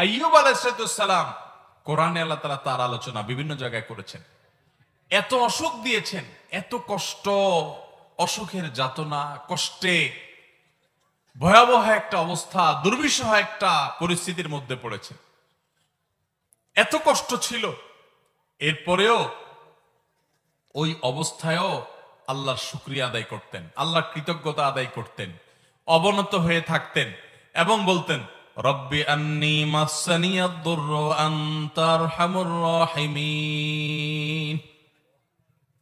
আইয়ুব আলাইসালাম কোরআনে আল্লাহ তালা তার আলোচনা বিভিন্ন জায়গায় করেছেন। এত অসুখ দিয়েছেন, এত কষ্ট, অসুখের যাতনা, কষ্টে ভয়াবহ একটা অবস্থা, দুর্বিষহ একটা পরিস্থিতির মধ্যে পড়েছে এত কষ্ট ছিল, এরপরেও ওই অবস্থায়ও আল্লাহর শুক্রিয়া আদায় করতেন আল্লাহর কৃতজ্ঞতা আদায় করতেন, অবনত হয়ে থাকতেন এবং বলতেন আন্নি মাসানিয়াদ-দুররু ওয়া আনতা আরহামুর রাহিমিন।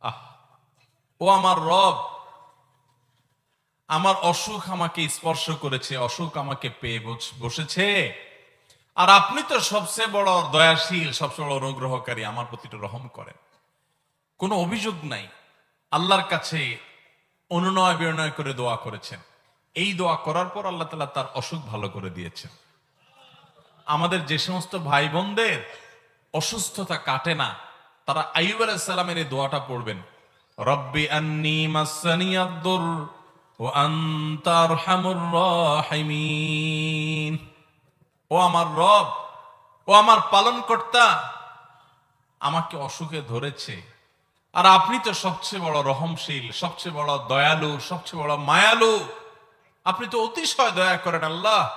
আহ, ও আমার রব, আমার অসুখ আমাকে স্পর্শ করেছে, অসুখ আমাকে পেয়ে বসেছে। আর আপনি তো সবচেয়ে বড় দয়াশীল, সবচেয়ে বড় অনুগ্রহকারী, আমার প্রতি রহম করেন। কোনো অভিযোগ নাই। আল্লাহর কাছে অনুনয় বিনয় করে দোয়া করেছেন। এই দোয়া করার পর আল্লাহ তালা তার অসুখ ভালো করে দিয়েছেন। আমাদের যে সমস্ত ভাই বোনদের অসুস্থতা কাটে না, তারা আইব আলাইসালামের এই দোয়াটা পড়বেন। রব্বি আন্নি মাসানিয়াদ্দুর ও আন্তার হামুর রাহিমিন। ও আমার রব, ও আমার পালনকর্তা, আমাকে অসুখে ধরেছে। আর আপনি তো সবচেয়ে বড় রহমশীল, সবচেয়ে বড় দয়ালু, সবচেয়ে বড় মায়ালু। আপনি তো অতিশয় দয়া করেন আল্লাহ।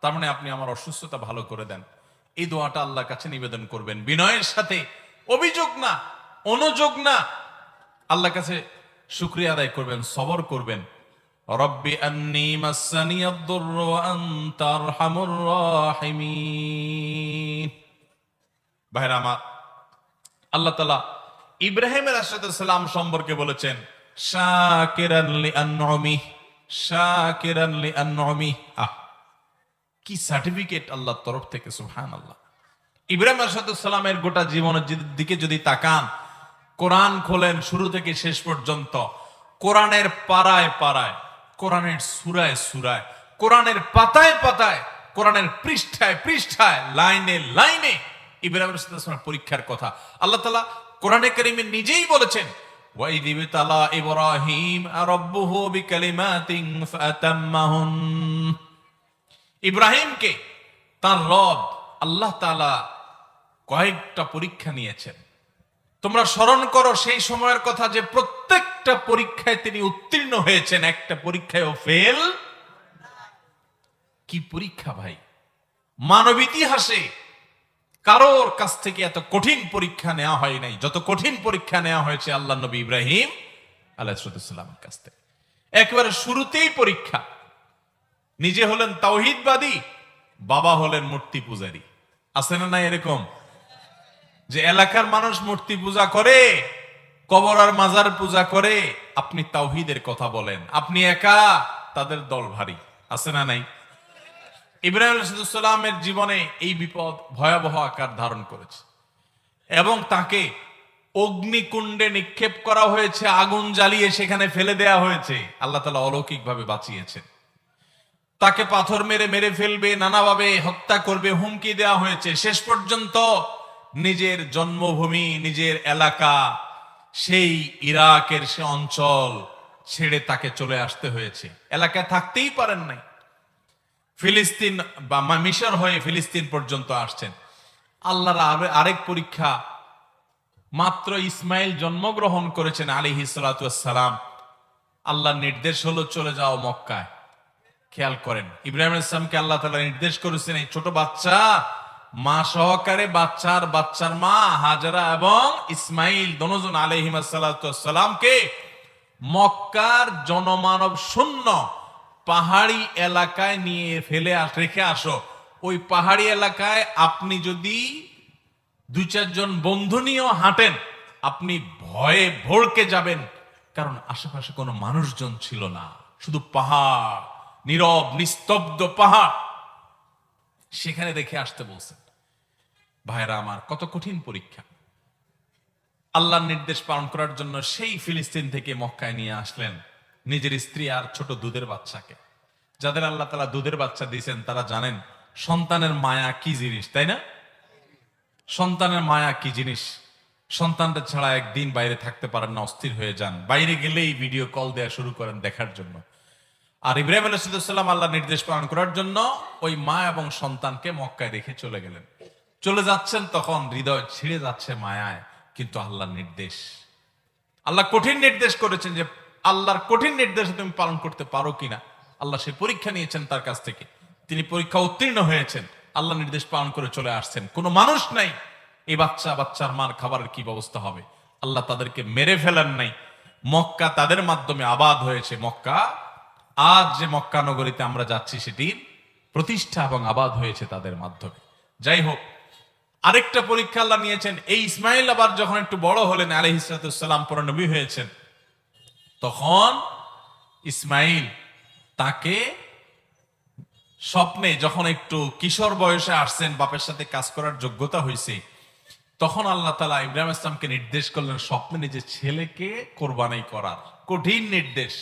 তার মানে আপনি আমার অসুস্থতা ভালো করে দেন। এই দোয়াটা আল্লাহর কাছে নিবেদন করবেন। বিনয়ের সাথে। অভিযোগ না, অনুযোগ না। আল্লাহর কাছে শুক্রিয়া আদায় করবেন, সবর করবেন। রব্বি আন্নি আল্লাহ ইব্রাহিমের সালাম সম্পর্কে বলেছেন কি সার্টিফিকেট আল্লাহর তরফ থেকে ইব্রাহিম গোটা জীবনের দিকে যদি তাকান, কোরআন খোলেন শুরু থেকে শেষ পর্যন্ত, কোরআনের পাড়ায় পাড়ায়, কোরআনের সুরায় সুরায়, কোরআনের পাতায় পাতায়, কোরআনের পৃষ্ঠায় পৃষ্ঠায়, লাইনে লাইনে ইব্রাহিম পরীক্ষার কথা। আল্লাহ তালা কোরআনে করিমে নিজেই বলেছেন وَإِذِ ابْتَلَى إِبْرَاهِيمَ رَبُّهُ بِكَلِمَاتٍ فَأَتَمَّهُنَّ ইব্রাহিমকে তার রব আল্লাহ তালা কয়েকটা পরীক্ষা নিয়েছেন তোমরা স্মরণ করো সেই সময়ের কথা যে প্রত্যেকটা পরীক্ষায় তিনি উত্তীর্ণ হয়েছেন একটা পরীক্ষায় ফেল কি পরীক্ষা ভাই মানব ইতিহাসে কারোর কাছ থেকে এত কঠিন পরীক্ষা নেওয়া হয় নাই। যত কঠিন পরীক্ষা নেওয়া হয়েছে আল্লাহ নবী ইব্রাহিম আলাহিসাল্লামের কাছ থেকে। একেবারে শুরুতেই পরীক্ষা। নিজে হলেন তাওহিদবাদী, বাবা হলেন মূর্তি পূজারী। আছে না না এরকম? যে এলাকার মানুষ মূর্তি পূজা করে, কবর আর মাজার পূজা করে, আপনি তাওহিদের কথা বলেন। আপনি একা, তাদের দল ভারী। আছে না নাই? ইব্রাহিম সালামের জীবনে এই বিপদ ভয়াবহ আকার ধারণ করেছে। এবং তাকে অগ্নিকুণ্ডে নিক্ষেপ করা হয়েছে, আগুন জ্বালিয়ে সেখানে ফেলে দেয়া হয়েছে। আল্লাহ তালা অলৌকিকভাবে বাঁচিয়েছেন। তাকে পাথর মেরে মেরে ফেলবে, নানাভাবে হত্যা করবে, হুমকি দেওয়া হয়েছে। শেষ পর্যন্ত নিজের জন্মভূমি, নিজের এলাকা, সেই ইরাকের সে অঞ্চল ছেড়ে তাকে চলে আসতে হয়েছে। এলাকায় থাকতেই পারেন নাই। ফিলিস্তিন বা মিশর হয়ে ফিলিস্তিন পর্যন্ত আসছেন। আল্লাহর আরে- আরেক পরীক্ষা মাত্র ইসমাইল জন্মগ্রহণ করেছেন আলী হিসালাম আল্লাহর নির্দেশ হলো চলে যাও মক্কায়। খেয়াল করেন, ইব্রাহিম ইসলামকে আল্লাহ তালা নির্দেশ করেছেন এই ছোট বাচ্চা, মা সহকারে বাচ্চার বাচ্চার মা হাজারা এবং ইসমাইল দনোজন আলহিমাসাল্লামকে মক্কার জনমানব শূন্য পাহাড়ি এলাকায় নিয়ে ফেলে রেখে আসো। ওই পাহাড়ি এলাকায় আপনি যদি দুই চারজন বন্ধু নিয়েও হাঁটেন, আপনি ভয়ে ভড়কে যাবেন। কারণ আশেপাশে কোনো মানুষজন ছিল না। শুধু পাহাড়, নীরব, নিস্তব্ধ পাহাড়। সেখানে দেখে আসতে বলছেন ভাইরা আমার কত কঠিন পরীক্ষা। আল্লাহর নির্দেশ পালন করার জন্য সেই ফিলিস্তিন থেকে মক্কায় নিয়ে আসলেন। নিজের স্ত্রী আর ছোট দুধের বাচ্চাকে। যাদের আল্লাহ তালা দুধের বাচ্চা দিয়েছেন, তারা জানেন সন্তানের মায়া কি জিনিস, তাই না? সন্তানের মায়া কি জিনিস? সন্তানটা ছাড়া একদিন বাইরে থাকতে পারেন না, অস্থির হয়ে যান। বাইরে গেলেই ভিডিও কল দেওয়া শুরু করেন দেখার জন্য। আর ইব্রাহিম আলাইসাল্লাম আল্লাহ নির্দেশ পালন করার জন্য ওই মা এবং সন্তানকে মক্কায় রেখে চলে গেলেন। চলে যাচ্ছেন তখন হৃদয় ছিঁড়ে যাচ্ছে মায়ায়, কিন্তু আল্লাহ নির্দেশ। আল্লাহ কঠিন নির্দেশ করেছেন যে আল্লাহর কঠিন নির্দেশ তুমি পালন করতে পারো কিনা? আল্লাহ সে পরীক্ষা নিয়েছেন তার কাছ থেকে। তিনি পরীক্ষা উত্তীর্ণ হয়েছেন। আল্লাহ নির্দেশ পালন করে চলে আসছেন। কোনো মানুষ নাই। এই বাচ্চা, বাচ্চার মার খাবারের কি ব্যবস্থা হবে? আল্লাহ তাদেরকে মেরে ফেলেন নাই। মক্কা তাদের মাধ্যমে আবাদ হয়েছে। মক্কা, আজ যে মক্কা নগরীতে আমরা যাচ্ছি সেটির প্রতিষ্ঠা এবং আবাদ হয়েছে তাদের মাধ্যমে। যাই হোক, আরেকটা পরীক্ষা আল্লাহ নিয়েছেন। এই ইসমাইল আবার যখন একটু বড় হলেন আলহিসাম পর নবী হয়েছেন। তখন ইসমাইল তাকে স্বপ্নে যখন একটু কিশোর বয়সে আসছেন, বাপের সাথে কাজ করার যোগ্যতা হয়েছে তখন আল্লাহ তালা ইব্রাহিম ইসলামকে নির্দেশ করলেন, স্বপ্নে নিজের ছেলেকে কোরবানি করার। কঠিন নির্দেশ।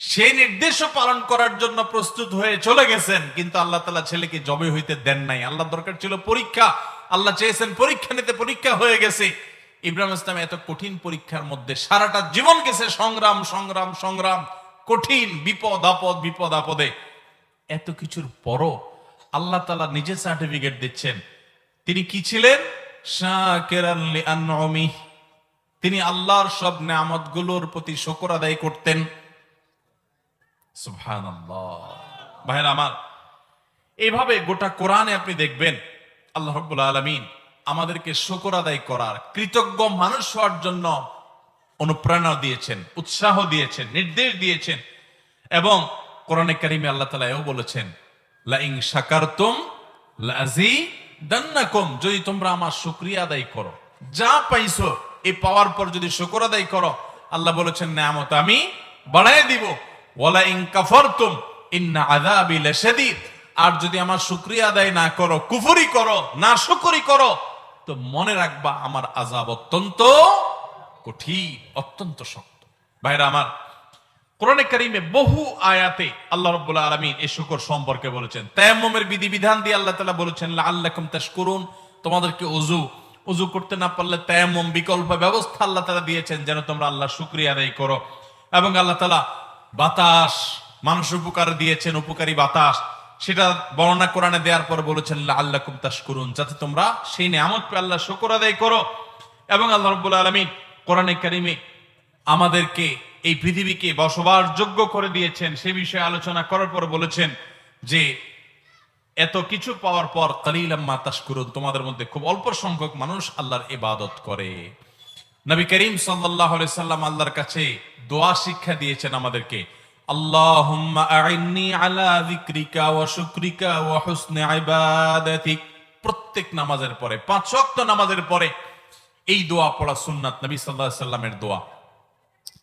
সেই নির্দেশও পালন করার জন্য প্রস্তুত হয়ে চলে গেছেন, কিন্তু আল্লাহ তালা ছেলেকে জবে হইতে দেন নাই। আল্লাহ দরকার ছিল পরীক্ষা। আল্লাহ চেয়েছেন পরীক্ষা নিতে, পরীক্ষা হয়ে গেছে। ইব্রাহিম ইসলাম এত কঠিন পরীক্ষার মধ্যে সারাটা জীবন গেছে সংগ্রাম সংগ্রাম সংগ্রাম, কঠিন বিপদ, আপদ, বিপদ, আপদে। এত কিছুর পরও আল্লাহ তালা নিজে সার্টিফিকেট দিচ্ছেন। তিনি কি ছিলেন। তিনি আল্লাহর সব নেয়ামতগুলোর প্রতি শকর আদায় করতেন। ভাইরা আমার, এভাবে গোটা কোরআনে আপনি দেখবেন, আল্লাহ রব্বুল আলমিন আমাদেরকে শকর আদায় করার, কৃতজ্ঞ মানুষ হওয়ার জন্য অনুপ্রেরণা দিয়েছেন, উৎসাহ দিয়েছেন, নির্দেশ দিয়েছেন। এবং কোরআনে কারিমে আল্লাহ তালা এও বলেছেন, লাইং শাকারতুম লাজি দান্নাকুম যদি তোমরা আমার শুকরিয়া আদায় করো, যা পাইছো, এই পাওয়ার পর যদি শুকর আদায় করো, আল্লাহ বলেছেন নামত আমি বাড়াই দিব। ওয়ালা ইন কাফারতুম, ইন্না আযাবি লাশাদীদ আর যদি আমার শুকরিয়া আদায় না করো, কুফরি করো না শুকরি করো তো মনে রাখবা, আমার আযাব অত্যন্ত কঠিন, অত্যন্ত শক্ত। ভাইরা আমার, কোরআনে কারিমে বহু আয়াতে আল্লাহ রাব্বুল আলামিন এই শুকর সম্পর্কে বলেছেন। তায়াম্মুমের বিধিবিধান দিয়ে আল্লাহ তাআলা বলেছেন, লাআল্লাকুম তাশকুরুন। তোমাদেরকে ওযু ওযু করতে না পারলে তায়াম্মুম বিকল্প ব্যবস্থা আল্লাহ তালা দিয়েছেন, যেন তোমরা আল্লাহ শুকরিয়া আদায় করো। এবং আল্লাহ তালা বাতাস, মানুষ উপকার দিয়েছেন, উপকারী বাতাস। সেটা বর্ণনা কোরআনে দেওয়ার পর বলেছেন, লাআল্লাকুম করুন যাতে তোমরা সেই নিয়ামত পেয়ে আল্লাহ শুকর আদায় করো। এবং আল্লাহ রাব্বুল আলামিন কোরআনে কারিমে আমাদেরকে এই পৃথিবীকে বসবাস যোগ্য করে দিয়েছেন। সে বিষয়ে আলোচনা করার পর বলেছেন যে, এত কিছু পাওয়ার পর কালিলাম্মা তাশকুরুন। তোমাদের মধ্যে খুব অল্প সংখ্যক মানুষ আল্লাহর ইবাদত করে। নবী করিম আলাইহি সাল্লাম আল্লাহর কাছে দোয়া শিক্ষা দিয়েছেন আমাদেরকে। আইন্নি আলা যিকরিকা ওয়া শুকরিকা ওয়া হুসনি প্রত্যেক নামাজের পরে, পাঁচ ওয়াক্ত নামাজের পরে এই দোয়া পড়া সুন্নাত, নবী সাল্লাল্লাহু সাল্লামের দোয়া।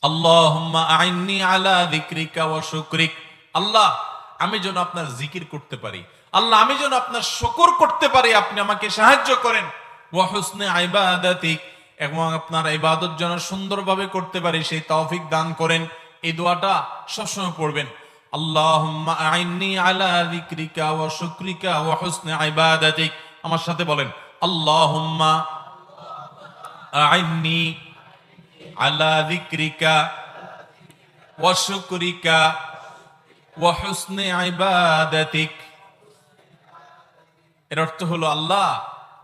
আল্লাহুম্মা আইন্নি আলা যিকরিকা ওয়া শুকরিক। আল্লাহ, আমি যেন আপনার জিকির করতে পারি। আল্লাহ, আমি যেন আপনার শুকর করতে পারি। আপনি আমাকে সাহায্য করেন। ওয়া হুসনে ইবাদাতিক। এবং আপনার ইবাদত যেন সুন্দরভাবে করতে পারি, সেই তৌফিক দান করেন। এই দোয়াটা সবসময় পড়বেন। আমার সাথে বলেন এর অর্থ হলো, আল্লাহ,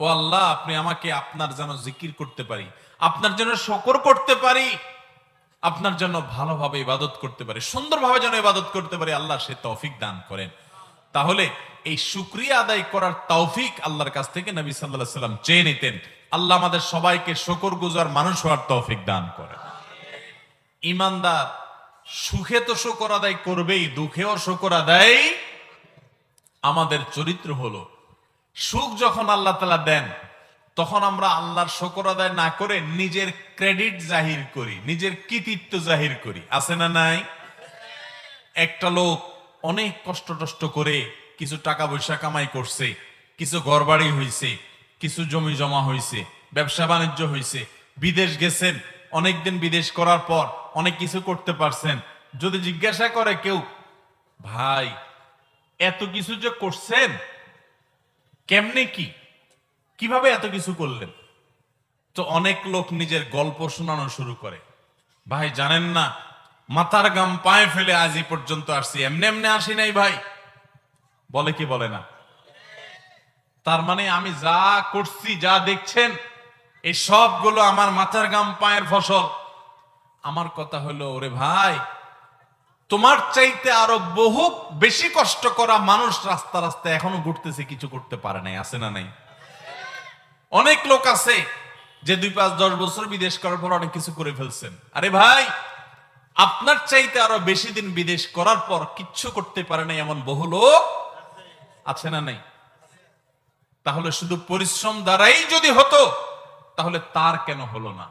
ও আল্লাহ, আপনি আমাকে আপনার যেন জিকির করতে পারি, আপনার জন্য শকর করতে পারি। আপনার জন্য ভালোভাবে ইবাদত করতে পারি, সুন্দরভাবে যেন ইবাদত করতে পারি, আল্লাহ সে তৌফিক দান করেন। তাহলে এই শুক্রিয়া আদায় করার তৌফিক আল্লাহর কাছ থেকে নবী সাল্লাল্লাহু সাল্লাম চেয়ে নিতেন। আল্লাহ আমাদের সবাইকে শকর গুজার মানুষ হওয়ার তৌফিক দান করেন। ইমানদার সুখে তো শকর আদায় করবেই, দুঃখেও শকর আদায়। আমাদের চরিত্র হলো, সুখ যখন আল্লাহ তালা দেন তখন আমরা আল্লাহর শকর আদায় না করে নিজের ক্রেডিট জাহির করি, নিজের কৃতিত্ব জাহির করি। আছে না নাই? একটা লোক অনেক কষ্ট টষ্ট করে কিছু টাকা পয়সা কামাই করছে, কিছু ঘরবাড়ি হইছে, কিছু জমি জমা হয়েছে ব্যবসা বাণিজ্য হইছে, বিদেশ গেছেন, অনেকদিন বিদেশ করার পর অনেক কিছু করতে পারছেন। যদি জিজ্ঞাসা করে কেউ, ভাই, এত কিছু যে করছেন, কেমনে কি? কীভাবে এত কিছু করলেন? তো অনেক লোক নিজের গল্প শোনানো শুরু করে। ভাই, জানেন না, মাথার গাম পায়ে ফেলে আজ পর্যন্ত আসছি। এমনি এমনি আসি নাই ভাই। বলে কি বলে না? তার মানে আমি যা করছি, যা দেখছেন, এই সবগুলো আমার মাথার গাম পায়ের ফসল। আমার কথা হলো, ওরে ভাই, তোমার চাইতে আরও বহু বেশি কষ্ট করা মানুষ রাস্তা রাস্তায় এখনও ঘুরতেছে, কিছু করতে পারে নাই, আছে না নাই? অনেক লোক আছে যে দুই পাঁচ দশ বছর বিদেশ করার পর অনেক কিছু করে ফেলছেন। আরে ভাই, আপনার চাইতে আরও বেশি দিন বিদেশ করার পর কিচ্ছু করতে পারে না এমন বহু লোক আছে না নাই? তাহলে শুধু পরিশ্রম দ্বারাই যদি হতো, তাহলে তার কেন হলো না?